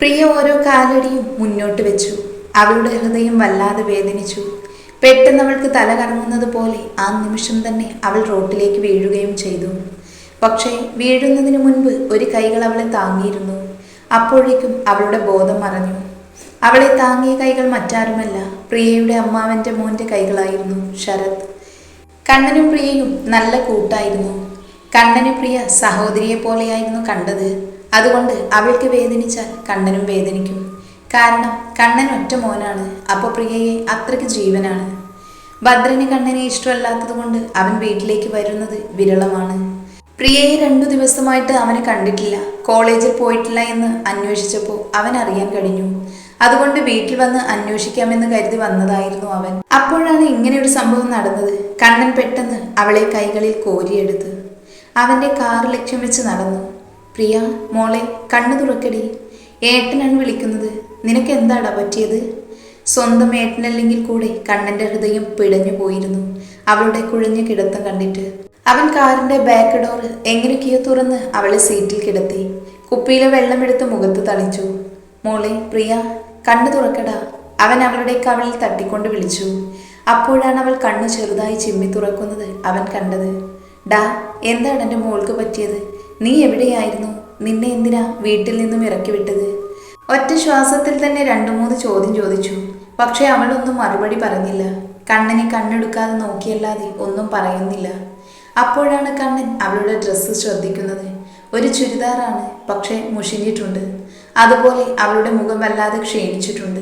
പ്രിയ ഓരോ കാലടിയും മുന്നോട്ട് വെച്ചു. അവളുടെ ഹൃദയം വല്ലാതെ വേദനിച്ചു. പെട്ടെന്ന് അവൾക്ക് തല കറങ്ങുന്നത് പോലെ ആ നിമിഷം തന്നെ അവൾ റോട്ടിലേക്ക് വീഴുകയും ചെയ്തു. പക്ഷേ വീഴുന്നതിന് മുൻപ് ഒരു കൈകൾ അവളെ താങ്ങിയിരുന്നു. അപ്പോഴേക്കും അവളുടെ ബോധം മറഞ്ഞു. അവളെ താങ്ങിയ കൈകൾ മറ്റാരുമല്ല പ്രിയയുടെ അമ്മാവന്റെ മോന്റെ കൈകളായിരുന്നു ശരത്. കണ്ണനും പ്രിയയും നല്ല കൂട്ടായിരുന്നു. കണ്ണന് പ്രിയ സഹോദരിയെ പോലെയായിരുന്നു കണ്ടത്. അതുകൊണ്ട് അവൾക്ക് വേദനിച്ചാൽ കണ്ണനും വേദനിക്കും. കാരണം കണ്ണൻ ഒറ്റ മോനാണ് അപ്പോൾ പ്രിയയെ അത്രയ്ക്ക് ജീവനാണ്. ഭദ്രന് കണ്ണനെ ഇഷ്ടമല്ലാത്തത് കൊണ്ട് അവൻ വീട്ടിലേക്ക് വരുന്നത് വിരളമാണ്. പ്രിയയെ രണ്ടു ദിവസമായിട്ട് അവനെ കണ്ടിട്ടില്ല. കോളേജിൽ പോയിട്ടില്ല എന്ന് അന്വേഷിച്ചപ്പോൾ അവൻ അറിയാൻ കഴിഞ്ഞു. അതുകൊണ്ട് വീട്ടിൽ വന്ന് അന്വേഷിക്കാമെന്ന് കരുതി വന്നതായിരുന്നു അവൻ. അപ്പോഴാണ് ഇങ്ങനെ ഒരു സംഭവം നടന്നത്. കണ്ണൻ പെട്ടെന്ന് അവളെ കൈകളിൽ കോരിയെടുത്ത് അവന്റെ കാർ ലക്ഷ്യം വെച്ച് നടന്നു. പ്രിയ മോളെ കണ്ണു തുറക്കടി. ഏട്ടനാണ് വിളിക്കുന്നത്. നിനക്ക് എന്താടാ പറ്റിയത്? സ്വന്തം ഏട്ടനല്ലെങ്കിൽ കൂടെ കണ്ണന്റെ ഹൃദയം പിടഞ്ഞു പോയിരുന്നു. അവളുടെ കുഴഞ്ഞ കിടത്തം കണ്ടിട്ട്. അവൻ കാറിന്റെ ബാക്ക് ഡോർ എങ്ങനെയൊക്കെയോ തുറന്ന് അവളെ സീറ്റിൽ കിടത്തി. കുപ്പിയിലെ വെള്ളമെടുത്ത് മുഖത്ത് തളിച്ചു. മോളെ പ്രിയ കണ്ണു തുറക്കടാ. അവൻ അവളുടെ കവളിൽ തട്ടിക്കൊണ്ട് വിളിച്ചു. അപ്പോഴാണ് അവൾ കണ്ണു ചെറുതായി ചിമ്മി തുറക്കുന്നത് അവൻ കണ്ടത്. ഡാ എന്താണ് എന്റെ മോൾക്ക് പറ്റിയത്? നീ എവിടെയായിരുന്നു? നിന്നെ എന്തിനാ വീട്ടിൽ നിന്നും ഇറക്കി വിട്ടത്? ഒറ്റ ശ്വാസത്തിൽ തന്നെ രണ്ടു മൂന്ന് ചോദ്യം ചോദിച്ചു. പക്ഷെ അവളൊന്നും മറുപടി പറഞ്ഞില്ല. കണ്ണനെ കണ്ണെടുക്കാതെ നോക്കിയല്ലാതെ ഒന്നും പറയുന്നില്ല. അപ്പോഴാണ് കണ്ണൻ അവളുടെ ഡ്രസ്സ് ശ്രദ്ധിക്കുന്നത്. ഒരു ചുരിദാറാണ് പക്ഷേ മുഷിഞ്ഞിട്ടുണ്ട്. അതുപോലെ അവളുടെ മുഖം വല്ലാതെ ക്ഷീണിച്ചിട്ടുണ്ട്.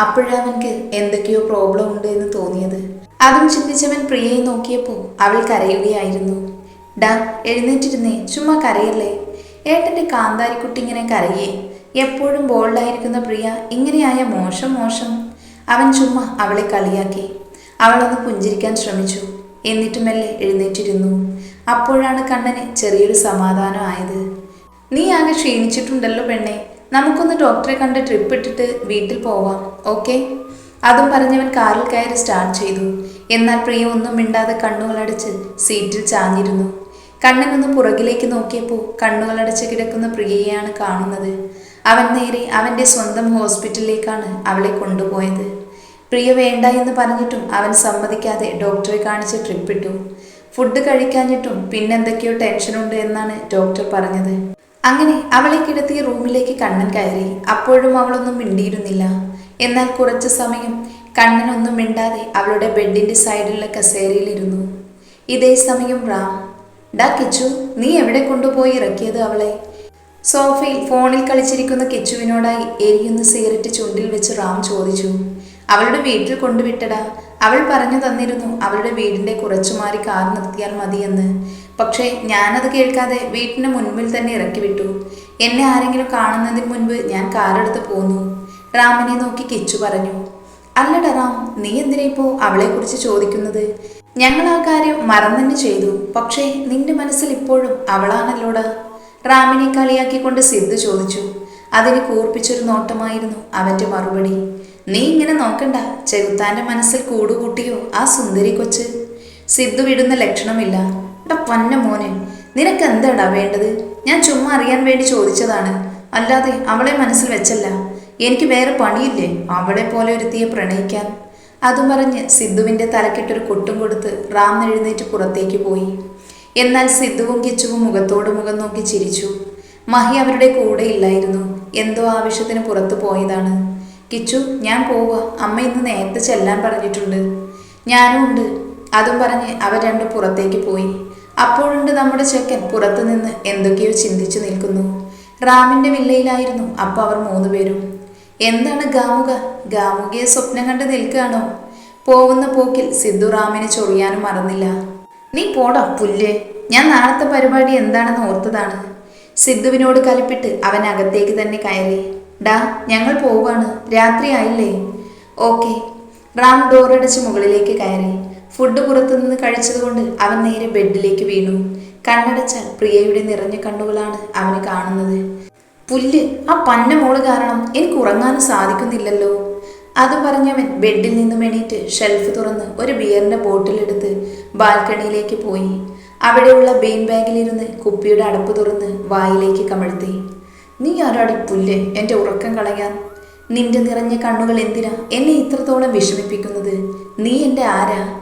അപ്പോഴവൻക്ക് എന്തൊക്കെയോ പ്രോബ്ലം ഉണ്ട് എന്ന് തോന്നിയത്. അതും ചിന്തിച്ചവൻ പ്രിയയെ നോക്കിയപ്പോൾ അവൾ കരയുകയായിരുന്നു. ഡാ എഴുന്നേറ്റിരുന്നേ. ചുമ്മാ കരയല്ലേ? ഏട്ടന്റെ കാന്താരിക്കുട്ടി ഇങ്ങനെ കരയേ. എപ്പോഴും ബോൾഡായിരിക്കുന്ന പ്രിയ ഇങ്ങനെയായ മോശം മോശം. അവൻ ചുമ്മാ അവളെ കളിയാക്കി. അവളൊന്ന് പുഞ്ചിരിക്കാൻ ശ്രമിച്ചു. എന്നിട്ട് മെല്ലെ എഴുന്നേറ്റിരുന്നു. അപ്പോഴാണ് കണ്ണന് ചെറിയൊരു സമാധാനം ആയത്. നീ ആകെ ക്ഷീണിച്ചിട്ടുണ്ടല്ലോ പെണ്ണെ. നമുക്കൊന്ന് ഡോക്ടറെ കണ്ട് ട്രിപ്പ് ഇട്ടിട്ട് വീട്ടിൽ പോവാം ഓക്കെ? അതും പറഞ്ഞവൻ കാറിൽ കയറി സ്റ്റാർട്ട് ചെയ്തു. എന്നാൽ പ്രിയ ഒന്നും മിണ്ടാതെ കണ്ണുകളടച്ച് സീറ്റിൽ ചാഞ്ഞിരുന്നു. കണ്ണനൊന്ന് പുറകിലേക്ക് നോക്കിയപ്പോൾ കണ്ണുകളടച്ച് കിടക്കുന്ന പ്രിയയെയാണ് കാണുന്നത്. അവൻ നേരെ അവന്റെ സ്വന്തം ഹോസ്പിറ്റലിലേക്കാണ് അവളെ കൊണ്ടുപോയത്. പ്രിയ വേണ്ട എന്ന് പറഞ്ഞിട്ടും അവൻ സമ്മതിക്കാതെ ഡോക്ടറെ കാണിച്ച് ട്രിപ്പ് ഇട്ടു ഫുഡ് കഴിക്കാഞ്ഞിട്ടും പിന്നെന്തൊക്കെയോ ടെൻഷനുണ്ട് എന്നാണ് ഡോക്ടർ പറഞ്ഞത്. അങ്ങനെ അവളെ കിടത്തിയ റൂമിലേക്ക് കണ്ണൻ കയറി. അപ്പോഴും അവളൊന്നും മിണ്ടിയിരുന്നില്ല. എന്നാൽ കുറച്ച് സമയം കണ്ണനൊന്നും മിണ്ടാതെ അവളുടെ ബെഡിന്റെ സൈഡിലുള്ള കസേരയിലിരുന്നു. ഇതേ സമയം റാം ഡാ കിച്ചു നീ എവിടെ കൊണ്ടുപോയി ഇറക്കിയത് അവളെ? സോഫയിൽ ഫോണിൽ കളിച്ചിരിക്കുന്ന കിച്ചുവിനോടായി എരിയുന്ന സിഗരറ്റ് ചുണ്ടിൽ വെച്ച് റാം ചോദിച്ചു. അവളുടെ വീട്ടിൽ കൊണ്ടുവിട്ടടാ. അവൾ പറഞ്ഞു തന്നിരുന്നു അവളുടെ വീടിന്റെ കുറച്ചു മാറി കാർ നിർത്തിയാൽ മതിയെന്ന്. പക്ഷേ ഞാനത് കേൾക്കാതെ വീട്ടിന് മുൻപിൽ തന്നെ ഇറക്കി വിട്ടു എന്നെ ആരെങ്കിലും കാണുന്നതിന് മുൻപ് ഞാൻ കാറെടുത്ത് പോന്നു. റാമിനെ നോക്കി കിച്ചു പറഞ്ഞു. അല്ലടാ റാം നീ എന്തിനാ ഇപ്പോ അവളെക്കുറിച്ച് ചോദിക്കുന്നത്? ഞങ്ങൾ ആ കാര്യം മറന്നു ചെയ്തു. പക്ഷേ നിന്റെ മനസ്സിൽ ഇപ്പോഴും അവളാണല്ലോട്? റാമിനെ കളിയാക്കിക്കൊണ്ട് സിദ്ധു ചോദിച്ചു. അതിന് കൂർപ്പിച്ചൊരു നോട്ടമായിരുന്നു അവന്റെ മറുപടി. നീ ഇങ്ങനെ നോക്കണ്ട. ചെകുത്താന്റെ മനസ്സിൽ കൂടുകൂട്ടിയോ ആ സുന്ദരി കൊച്ച്? സിദ്ധു വിടുന്ന ലക്ഷണമില്ല. എടാ പൊന്ന മോനെ നിനക്ക് എന്താടാ വേണ്ടത്? ഞാൻ ചുമ്മാ അറിയാൻ വേണ്ടി ചോദിച്ചതാണ്. അല്ലാതെ അവളെ മനസ്സിൽ വെച്ചല്ല. എനിക്ക് വേറെ പണിയില്ലേ? അവളെ പോലെ ഒരുത്തിയെ പ്രണയിക്കാൻ. അതും പറഞ്ഞ് സിദ്ധുവിന്റെ തലക്കെട്ടൊരു കൊട്ടും കൊടുത്ത് റാം എഴുന്നേറ്റ് പുറത്തേക്ക് പോയി. എന്നാൽ സിദ്ധുവും കിച്ചുവും മുഖത്തോട് മുഖം നോക്കി ചിരിച്ചു. മഹി അവരുടെ കൂടെ ഇല്ലായിരുന്നു. എന്തോ ആവശ്യത്തിന് പുറത്തു പോയതാണ്. കിച്ചു ഞാൻ പോവാ. അമ്മ ഇന്ന് നേരത്തെ ചെല്ലാൻ പറഞ്ഞിട്ടുണ്ട്. ഞാനും ഉണ്ട്. അതും പറഞ്ഞ് അവർ രണ്ടും പുറത്തേക്ക് പോയി. അപ്പോഴുണ്ട് നമ്മുടെ ചെക്കൻ പുറത്തുനിന്ന് എന്തൊക്കെയോ ചിന്തിച്ചു നിൽക്കുന്നു. റാമിന്റെ വില്ലയിലായിരുന്നു അപ്പോൾ അവർ മൂന്നുപേരും. എന്താണ് ഗാമുക? ഗാമുകയെ സ്വപ്നം കണ്ട് നിൽക്കുകയാണോ? പോകുന്ന പോക്കിൽ സിദ്ധു റാമിനെ ചൊറിയാനും മറന്നില്ല. നീ പോടാ പുല്ല്. ഞാൻ നാളത്തെ പരിപാടി എന്താണെന്ന് ഓർത്തതാണ്. സിദ്ധുവിനോട് കലിപ്പിട്ട് അവൻ അകത്തേക്ക് തന്നെ കയറി. ഡാ ഞങ്ങൾ പോവാണ്. രാത്രി ആയില്ലേ. ഓക്കെ. റാം ഡോറടച്ച് മുകളിലേക്ക് കയറി. ഫുഡ് പുറത്തുനിന്ന് കഴിച്ചതുകൊണ്ട് അവൻ നേരെ ബെഡിലേക്ക് വീണു. കണ്ണടച്ച പ്രിയയുടെ നിറഞ്ഞ കണ്ണുകളാണ് അവന് കാണുന്നത്. പുല്ല് ആ പന്ന മോൾ കാരണം എനിക്ക് ഉറങ്ങാനും സാധിക്കുന്നില്ലല്ലോ. അത് പറഞ്ഞവൻ ബെഡിൽ നിന്നും എണീറ്റ് ഷെൽഫ് തുറന്ന് ഒരു ബിയറിന്റെ ബോട്ടിൽ എടുത്ത് ബാൽക്കണിയിലേക്ക് പോയി. അവിടെയുള്ള ബെയിൻ ബാഗിലിരുന്ന് കുപ്പിയുടെ അടപ്പ് തുറന്ന് വായിലേക്ക് കമഴ്ത്തി. നീ ആരാടി പുല്ല്? എന്റെ ഉറക്കം കളയാൻ. നിന്റെ നിറഞ്ഞ കണ്ണുകൾ എന്തിനാ എന്നെ ഇത്രത്തോളം വിഷമിപ്പിക്കുന്നത്? നീ എന്റെ ആരാ?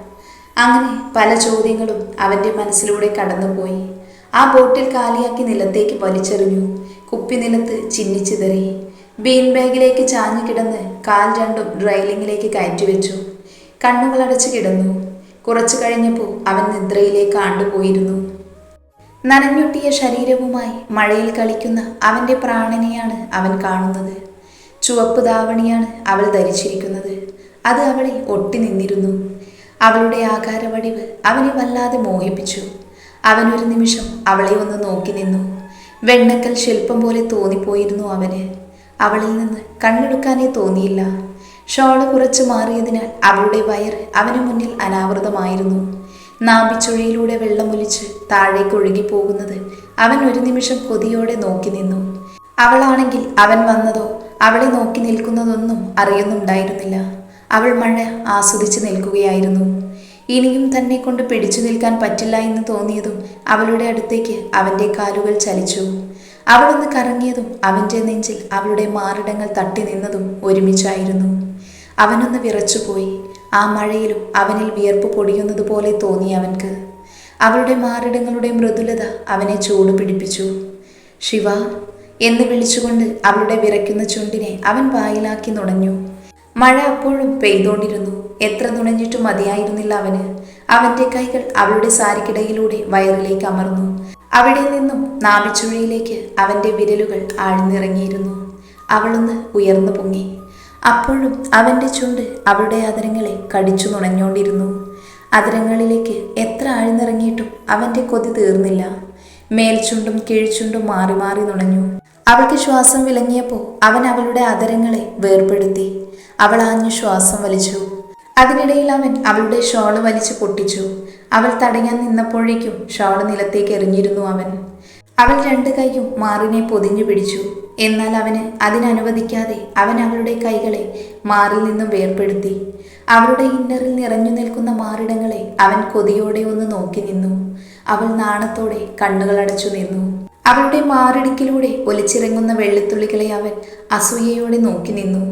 അങ്ങനെ പല ചോദ്യങ്ങളും അവന്റെ മനസ്സിലൂടെ കടന്നുപോയി. ആ ബോട്ടിൽ കാലിയാക്കി നിലത്തേക്ക് വലിച്ചെറിഞ്ഞു. കുപ്പി നിലത്ത് ചിന്നിച്ചിതറി ബീൻ ബാഗിലേക്ക് ചാഞ്ഞു കിടന്ന് കാൽ രണ്ടും ഡ്രൈലിങ്ങിലേക്ക് കയറ്റിവെച്ചു അടച്ചു കിടന്നു. കുറച്ചു കഴിഞ്ഞപ്പോൾ അവൻ നിദ്രയിലേക്ക് ആണ്ടുപോയിരുന്നു. നനഞ്ഞൊട്ടിയ ശരീരവുമായി മഴയിൽ കളിക്കുന്ന അവന്റെ പ്രാണനെയാണ് അവൻ കാണുന്നത്. ചുവപ്പ് ദാവണിയാണ് അവൾ ധരിച്ചിരിക്കുന്നത്. അത് അവളെ ഒട്ടി നിന്നിരുന്നു. അവളുടെ ആകാരവടിവ് അവനെ വല്ലാതെ മോഹിപ്പിച്ചു. അവനൊരു നിമിഷം അവളെ ഒന്ന് നോക്കി നിന്നു. വെണ്ണക്കൽ ശില്പം പോലെ തോന്നിപ്പോയിരുന്നു അവന്. അവളിൽ നിന്ന് കണ്ണെടുക്കാനേ തോന്നിയില്ല. ഷോൾ കുറച്ച് മാറിയതിനാൽ അവളുടെ വയർ അവന് മുന്നിൽ അനാവൃതമായിരുന്നു. നാഭിച്ചുഴയിലൂടെ വെള്ളമൊലിച്ച് താഴേക്ക് ഒഴുകിപ്പോകുന്നത് അവൻ ഒരു നിമിഷം കൊതിയോടെ നോക്കി നിന്നു. അവളാണെങ്കിൽ അവൻ വന്നതോ അവളെ നോക്കി നിൽക്കുന്നതൊന്നും അറിയുന്നുണ്ടായിരുന്നില്ല. അവൾ മഴ ആസ്വദിച്ച് നിൽക്കുകയായിരുന്നു. ഇനിയും തന്നെ കൊണ്ട് പിടിച്ചു നിൽക്കാൻ പറ്റില്ല എന്ന് തോന്നിയതും അവളുടെ അടുത്തേക്ക് അവന്റെ കാലുകൾ ചലിച്ചു. അവളൊന്ന് കറങ്ങിയതും അവന്റെ നെഞ്ചിൽ അവളുടെ മാറിടങ്ങൾ തട്ടി നിന്നതും ഒരുമിച്ചായിരുന്നു. അവനൊന്ന് വിറച്ചുപോയി. ആ മഴയിലും അവനിൽ വിയർപ്പ് പൊടിയുന്നത് പോലെ തോന്നി അവൻക്ക്. അവളുടെ മാറിടങ്ങളുടെ മൃദുലത അവനെ ചൂട് പിടിപ്പിച്ചു. ശിവ എന്ന് വിളിച്ചുകൊണ്ട് അവളുടെ വിറയ്ക്കുന്ന ചുണ്ടിനെ അവൻ വായിലാക്കി നുണഞ്ഞു. മഴ അപ്പോഴും പെയ്തോണ്ടിരുന്നു. എത്ര നുണഞ്ഞിട്ടും മതിയായിരുന്നില്ല അവന്. അവന്റെ കൈകൾ അവളുടെ സാരിക്കിടയിലൂടെ വയറിലേക്ക് അമർന്നു. അവിടെ നിന്നും നാഭിച്ചുഴയിലേക്ക് അവന്റെ വിരലുകൾ ആഴ്ന്നിറങ്ങിയിരുന്നു. അവളൊന്ന് ഉയർന്നു പൊങ്ങി. അപ്പോഴും അവന്റെ ചുണ്ട് അവളുടെ അതരങ്ങളെ കടിച്ചു നുണഞ്ഞോണ്ടിരുന്നു അതരങ്ങളിലേക്ക് എത്ര ആഴ്ന്നിറങ്ങിയിട്ടും അവന്റെ കൊതി തീർന്നില്ല. മേൽചുണ്ടും കീഴ്ചുണ്ടും മാറി മാറി നുണഞ്ഞു. അവൾക്ക് ശ്വാസം വിലങ്ങിയപ്പോൾ അവൻ അവളുടെ അതരങ്ങളെ വേർപെടുത്തി. അവൾ ആഞ്ഞു ശ്വാസം വലിച്ചു. അതിനിടയിൽ അവൻ അവളുടെ ഷോൾ വലിച്ചു പൊട്ടിച്ചു. അവൾ തടയാൻ നിന്നപ്പോഴേക്കും ഷോൾ നിലത്തേക്ക് എറിഞ്ഞിരുന്നു അവൻ. അവൾ രണ്ട് കൈയും മാറിനെ പൊതിഞ്ഞു പിടിച്ചു. എന്നാൽ അവന് അതിനനുവദിക്കാതെ അവൻ അവളുടെ കൈകളെ മാറിൽ നിന്നും വേർപ്പെടുത്തി. അവളുടെ ഇന്നറിൽ നിറഞ്ഞു നിൽക്കുന്ന മാറിടങ്ങളെ അവൻ കൊതിയോടെ ഒന്ന് നോക്കി നിന്നു. അവൾ നാണത്തോടെ കണ്ണുകൾ അടച്ചു നിന്നു. അവളുടെ മാറിടിക്കിലൂടെ ഒലിച്ചിറങ്ങുന്ന വെള്ളിത്തുള്ളികളെ അവൻ അസൂയയോടെ നോക്കി നിന്നു.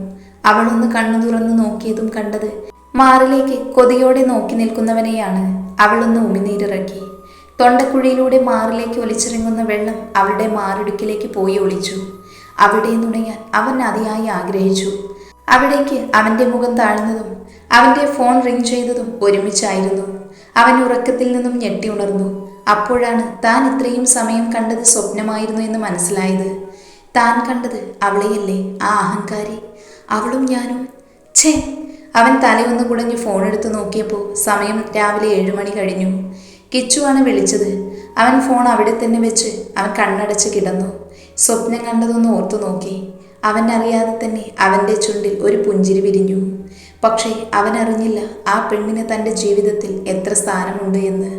അവളൊന്ന് കണ്ണു തുറന്നു നോക്കിയതും കണ്ടത് മാറിലേക്ക് കൊതിയോടെ നോക്കി നിൽക്കുന്നവനെയാണ് അവളൊന്ന് ഉമിനീരിറക്കി. തൊണ്ടക്കുഴിയിലൂടെ മാറിലേക്ക് ഒലിച്ചിറങ്ങുന്ന വെള്ളം അവളുടെ മാറിടുക്കിലേക്ക് പോയി ഒളിച്ചു. അവിടെ നുണയാൻ അവൻ അതിയായി ആഗ്രഹിച്ചു. അവിടേക്ക് അവന്റെ മുഖം താഴ്ന്നതും അവന്റെ ഫോൺ റിങ് ചെയ്തതും ഒരുമിച്ചായിരുന്നു. അവൻ ഉറക്കത്തിൽ നിന്നും ഞെട്ടി ഉണർന്നു. അപ്പോഴാണ് താൻ ഇത്രയും സമയം കണ്ടത് സ്വപ്നമായിരുന്നു എന്ന് മനസ്സിലായത്. താൻ കണ്ടത് അവളെയല്ലേ ആ അഹങ്കാരി. അവളും ഞാനും. ഛേ അവൻ തലയൊന്ന് കുടഞ്ഞ് ഫോൺ എടുത്ത് നോക്കിയപ്പോൾ സമയം രാവിലെ ഏഴ് മണി കഴിഞ്ഞു. കിച്ചുവാണ് വിളിച്ചത്. അവൻ ഫോൺ അവിടെ തന്നെ വെച്ച് അവൻ കണ്ണടച്ച് കിടന്നു. സ്വപ്നം കണ്ടതൊന്ന് ഓർത്തു നോക്കി. അവൻ അറിയാതെ തന്നെ അവന്റെ ചുണ്ടിൽ ഒരു പുഞ്ചിരി വിരിഞ്ഞു. പക്ഷേ അവൻ അറിഞ്ഞില്ല ആ പെണ്ണിന് തന്റെ ജീവിതത്തിൽ എത്ര സ്ഥാനമുണ്ട് എന്ന്.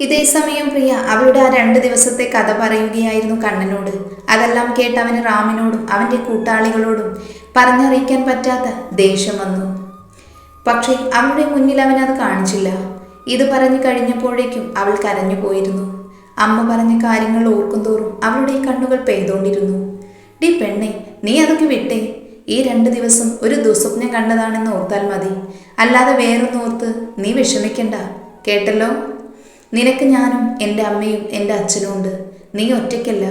ഇതേ സമയം പ്രിയ അവളുടെ ആ രണ്ട് ദിവസത്തെ കഥ പറയുകയായിരുന്നു കണ്ണനോട്. അതെല്ലാം കേട്ട് അവന് റാമിനോടും അവന്റെ കൂട്ടാളികളോടും പറഞ്ഞറിയിക്കാൻ പറ്റാത്ത ദേഷ്യം വന്നു. പക്ഷേ അവളുടെ മുന്നിൽ അവൻ അത് കാണിച്ചില്ല. ഇത് പറഞ്ഞു കഴിഞ്ഞപ്പോഴേക്കും അവൾ കരഞ്ഞു പോയിരുന്നു. അമ്മ പറഞ്ഞ കാര്യങ്ങൾ ഓർക്കുന്തോറും അവളുടെ കണ്ണുകൾ പെയ്തോണ്ടിരുന്നു ഡി പെണ്ണെ നീ അതൊക്കെ വിട്ടേ? ഈ രണ്ട് ദിവസം ഒരു ദുസ്വപ്നം കണ്ടതാണെന്ന് ഓർത്താൽ മതി. അല്ലാതെ വേറൊന്നും ഓർത്ത് നീ വിഷമിക്കണ്ട. കേട്ടല്ലോ? നിനക്ക് ഞാനും എന്റെ അമ്മയും എന്റെ അച്ഛനും ഉണ്ട്. നീ ഒറ്റയ്ക്കല്ല.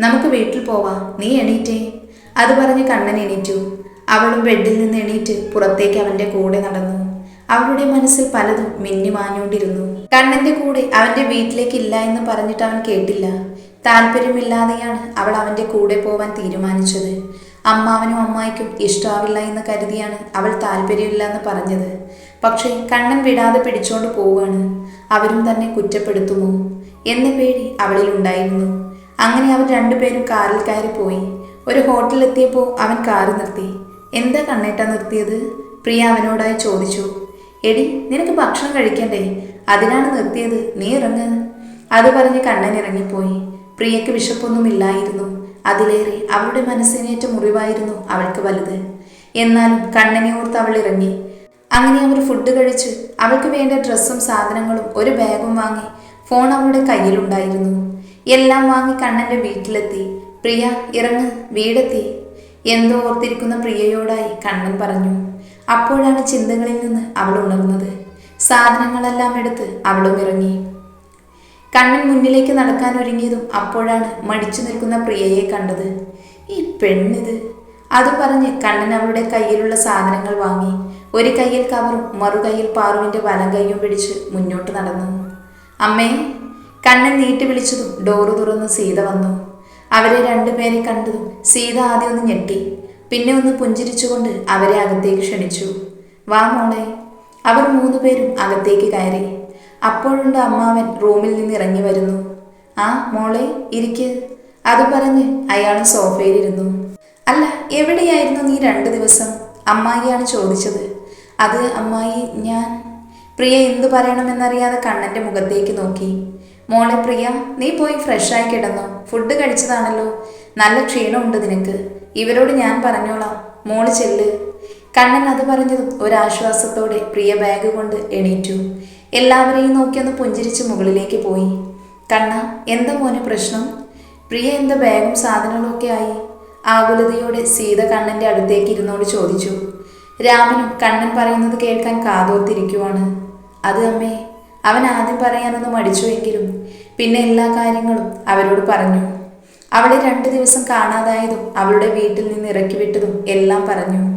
നമുക്ക് വീട്ടിൽ പോവാം. നീ എണീറ്റേ? അത് പറഞ്ഞ് കണ്ണൻ എണീറ്റു. അവളും ബെഡിൽ നിന്ന് എണീറ്റ് പുറത്തേക്ക് അവന്റെ കൂടെ നടന്നു. അവളുടെ മനസ്സിൽ പലതും മിന്നി മാഞ്ഞുകൊണ്ടിരുന്നു. കണ്ണന്റെ കൂടെ അവന്റെ വീട്ടിലേക്ക് ഇല്ല എന്ന് പറഞ്ഞിട്ട് അവൻ കേട്ടില്ല. താല്പര്യമില്ലാതെയാണ് അവൾ അവന്റെ കൂടെ പോവാൻ തീരുമാനിച്ചത്. അമ്മാവനും അമ്മായിക്കും ഇഷ്ടാവില്ല എന്ന് കരുതിയാണ് അവൾ താല്പര്യമില്ല എന്ന് പറഞ്ഞത്. പക്ഷേ കണ്ണൻ വിടാതെ പിടിച്ചോണ്ട് പോവുകയാണ്. അവരും തന്നെ കുറ്റപ്പെടുത്തുമോ എന്ന പേടി അവളിൽ ഉണ്ടായിരുന്നു. അങ്ങനെ അവർ രണ്ടുപേരും കാറിൽ കയറി പോയി ഒരു ഹോട്ടലിലെത്തിയപ്പോൾ അവൻ കാറ് നിർത്തി. എന്താ കണ്ണേട്ടാ നിർത്തിയത്? പ്രിയ അവനോടായി ചോദിച്ചു. എടി നിനക്ക് ഭക്ഷണം കഴിക്കണ്ടേ? അതിനാണ് നിർത്തിയത്. നീ ഇറങ്ങ്. അത് പറഞ്ഞ് കണ്ണൻ ഇറങ്ങിപ്പോയി. പ്രിയക്ക് വിശപ്പൊന്നുമില്ലായിരുന്നു. അതിലേറെ അവളുടെ മനസ്സിനേറ്റ മുറിവായിരുന്നു അവൾക്ക് വലുത്. എന്നാൽ കണ്ണനെ ഓർത്ത് അവൾ ഇറങ്ങി. അങ്ങനെ അവർ ഫുഡ് കഴിച്ച് അവൾക്ക് വേണ്ട ഡ്രസ്സും സാധനങ്ങളും ഒരു ബാഗും വാങ്ങി ഫോൺ അവളുടെ കയ്യിലുണ്ടായിരുന്നു. എല്ലാം വാങ്ങി കണ്ണന്റെ വീട്ടിലെത്തി. പ്രിയ ഇറങ്ങ്. വീടെത്തി. എന്തോ ഓർത്തിരിക്കുന്ന പ്രിയയോടായി കണ്ണൻ പറഞ്ഞു അപ്പോഴാണ് ചിന്തകളിൽ നിന്ന് അവൾ ഉണർന്നത്. സാധനങ്ങളെല്ലാം എടുത്ത് അവളും ഇറങ്ങി. കണ്ണൻ മുന്നിലേക്ക് നടക്കാൻ ഒരുങ്ങിയതും അപ്പോഴാണ് മടിച്ചു നിൽക്കുന്ന പ്രിയയെ കണ്ടത്. ഈ പെണ്ണിത്. അത് പറഞ്ഞ് കണ്ണൻ അവളുടെ കയ്യിലുള്ള സാധനങ്ങൾ വാങ്ങി ഒരു കയ്യിൽ കവറും മറുകൈയിൽ പാറുവിന്റെ വലം കൈയും പിടിച്ച് മുന്നോട്ട് നടന്നു. അമ്മേ കണ്ണൻ നീട്ടി വിളിച്ചതും ഡോറ് തുറന്ന് സീത വന്നു. അവരെ രണ്ടുപേരെ കണ്ടതും സീത ആദ്യം ഒന്ന് ഞെട്ടി. പിന്നെ ഒന്ന് പുഞ്ചിരിച്ചുകൊണ്ട് അവരെ അകത്തേക്ക് ക്ഷണിച്ചു. വാ മോളെ. അവർ മൂന്നുപേരും അകത്തേക്ക് കയറി. അപ്പോഴുണ്ട് അമ്മാവൻ റൂമിൽ നിന്ന് ഇറങ്ങി വരുന്നു. ആ മോളെ ഇരിക്ക്. അത് പറഞ്ഞ് അയാൾ സോഫയിലിരുന്നു. അല്ല എവിടെയായിരുന്നു നീ രണ്ട് ദിവസം? അമ്മായിയാണ് ചോദിച്ചത്. അത് അമ്മായി ഞാൻ. പ്രിയ എന്തു പറയണമെന്നറിയാതെ കണ്ണന്റെ മുഖത്തേക്ക് നോക്കി. മോളെ പ്രിയ നീ പോയി ഫ്രഷായി കിടന്നോ. ഫുഡ് കഴിച്ചതാണല്ലോ. നല്ല ക്ഷീണമുണ്ട് നിനക്ക്. ഇവരോട് ഞാൻ പറഞ്ഞോളാം. മോൾ ചെല്ല്. കണ്ണൻ അത് പറഞ്ഞതും ഒരാശ്വാസത്തോടെ പ്രിയ ബാഗ് കൊണ്ട് എണീറ്റു. എല്ലാവരെയും നോക്കിയൊന്ന് പുഞ്ചിരിച്ച് മുകളിലേക്ക് പോയി. കണ്ണ എന്താ മോനെ പ്രശ്നം? പ്രിയ എന്താ ബാഗും സാധനങ്ങളും ഒക്കെ ആയി? ആകുലതയോടെ സീത കണ്ണന്റെ അടുത്തേക്ക് ഇരുന്നോട് ചോദിച്ചു. രാമനും കണ്ണൻ പറയുന്നത് കേൾക്കാൻ കാതോർത്തിരിക്കുവാണ്. അത് അമ്മേ അവൻ ആദ്യം പറയാനൊന്ന് മടിച്ചുവെങ്കിലും പിന്നെ എല്ലാ കാര്യങ്ങളും അവരോട് പറഞ്ഞു. അവളെ രണ്ടു ദിവസം കാണാതായതും അവളുടെ വീട്ടിൽ നിന്ന് ഇറക്കി വിട്ടതും എല്ലാം പറഞ്ഞു.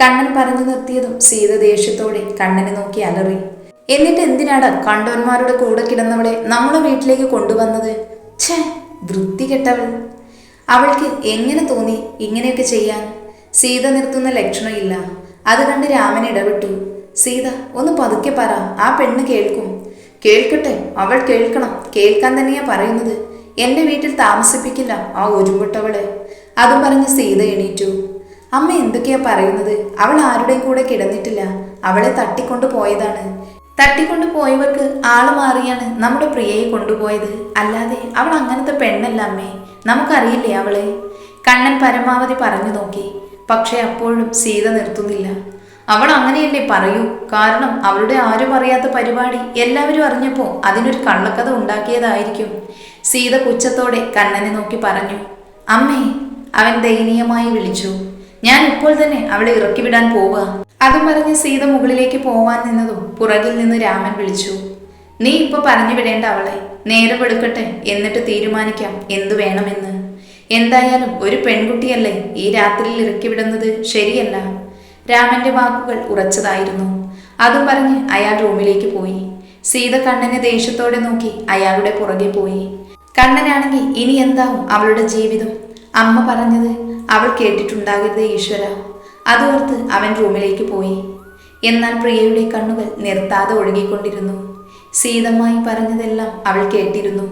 കണ്ണൻ പറഞ്ഞു നിർത്തിയതും സീത ദേഷ്യത്തോടെ കണ്ണനെ നോക്കി അലറി. എന്നിട്ട് എന്തിനാടാ കണ്ടവന്മാരുടെ കൂടെ കിടന്നവളെ നമ്മളെ വീട്ടിലേക്ക് കൊണ്ടുവന്നത്? ഛേ വൃത്തികെട്ടവൾ. അവൾക്ക് എങ്ങനെ തോന്നി ഇങ്ങനെയൊക്കെ ചെയ്യാൻ? സീത നിർത്തുന്ന ലക്ഷണമില്ല. അത് കണ്ട് രാമൻ ഇടപെട്ടു. സീത ഒന്ന് പതുക്കെ പറ. ആ പെണ്ണ് കേൾക്കും. കേൾക്കട്ടെ അവൾ കേൾക്കണം. കേൾക്കാൻ തന്നെയാ പറയുന്നത്. എന്റെ വീട്ടിൽ താമസിപ്പിക്കില്ല ആ ഒരുമുട്ടവളെ. അതും പറഞ്ഞ് സീത എണീറ്റു. അമ്മ എന്തൊക്കെയാ പറയുന്നത്? അവൾ ആരുടെയും കൂടെ കിടന്നിട്ടില്ല. അവളെ തട്ടിക്കൊണ്ടു പോയതാണ്. തട്ടിക്കൊണ്ടു പോയവർക്ക് ആൾ മാറിയാണ് നമ്മുടെ പ്രിയയെ കൊണ്ടുപോയത്. അല്ലാതെ അവൾ അങ്ങനത്തെ പെണ്ണല്ല അമ്മേ. നമുക്കറിയില്ലേ അവളെ? കണ്ണൻ പരമാവധി പറഞ്ഞു നോക്കി. പക്ഷെ അപ്പോഴും സീത നിർത്തുന്നില്ല. അവൾ അങ്ങനെയല്ലേ പറയൂ? കാരണം അവളുടെ ആരും അറിയാത്ത പരിപാടി. എല്ലാവരും അറിഞ്ഞപ്പോൾ അതിനൊരു കള്ളക്കഥ ഉണ്ടാക്കിയതായിരിക്കും. സീത പുച്ഛത്തോടെ കണ്ണനെ നോക്കി പറഞ്ഞു അമ്മേ അവൻ ദയനീയമായി വിളിച്ചു ഞാൻ ഇപ്പോൾ തന്നെ അവളെ ഇറക്കി വിടാൻ പോവുക. അതും പറഞ്ഞ് സീത മുകളിലേക്ക് പോവാൻ നിന്നതും പുറകിൽ നിന്ന് രാമൻ വിളിച്ചു നീ ഇപ്പൊ പറഞ്ഞു വിടേണ്ട അവളെ. നേരം എടുക്കട്ടെ എന്നിട്ട് തീരുമാനിക്കാം എന്തു വേണമെന്ന്. എന്തായാലും ഒരു പെൺകുട്ടിയല്ലേ ഈ രാത്രിയിൽ ഇറക്കി വിടുന്നത്? ശരിയല്ല. രാമന്റെ വാക്കുകൾ ഉറച്ചതായിരുന്നു. അതും പറഞ്ഞ് അയാൾ റൂമിലേക്ക് പോയി. സീത കണ്ണനെ ദേഷ്യത്തോടെ നോക്കി അയാളുടെ പുറകെ പോയി. കണ്ണനാണെങ്കിൽ ഇനി എന്താവും അവളുടെ ജീവിതം? അമ്മ പറഞ്ഞത് അവൾ കേട്ടിട്ടുണ്ടാകരുത് ഈശ്വര. അതോർത്ത് അവൻ റൂമിലേക്ക് പോയി. എന്നാൽ പ്രിയയുടെ കണ്ണുകൾ നിർത്താതെ ഒഴുകിക്കൊണ്ടിരുന്നു. സീതമായി പറഞ്ഞതെല്ലാം അവൾ കേട്ടിരുന്നു.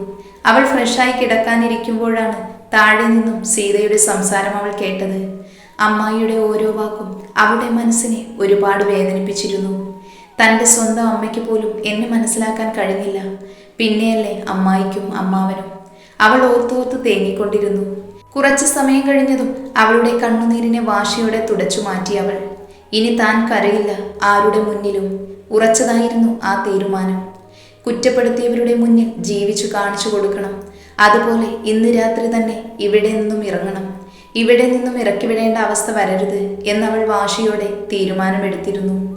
അവൾ ഫ്രഷായി കിടക്കാനിരിക്കുമ്പോഴാണ് താഴെ നിന്നും സീതയുടെ സംസാരം അവൾ കേട്ടത്. അമ്മായിയുടെ ഓരോ വാക്കും അവളുടെ മനസ്സിനെ ഒരുപാട് വേദനിപ്പിച്ചിരുന്നു. തന്റെ സ്വന്തം അമ്മയ്ക്ക് പോലും എന്നെ മനസ്സിലാക്കാൻ കഴിഞ്ഞില്ല. പിന്നെയല്ലേ അമ്മായിക്കും അമ്മാവനും. അവൾ ഓർത്തോർത്ത് തേങ്ങിക്കൊണ്ടിരുന്നു. കുറച്ച് സമയം കഴിഞ്ഞതും അവളുടെ കണ്ണുനീരിനെ വാശിയോടെ തുടച്ചു മാറ്റി അവൾ. ഇനി താൻ കരയില്ല ആരുടെ മുന്നിലും. ഉറച്ചതായിരുന്നു ആ തീരുമാനം. കുറ്റപ്പെടുത്തിയവരുടെ മുന്നിൽ ജീവിച്ചു കാണിച്ചു കൊടുക്കണം. അതുപോലെ ഇന്ന് രാത്രി തന്നെ ഇവിടെ നിന്നും ഇറങ്ങണം. ഇവിടെ നിന്നും ഇറക്കിവിടേണ്ട അവസ്ഥ വരരുത് എന്നവൾ വാശിയോടെ തീരുമാനമെടുത്തിരുന്നു.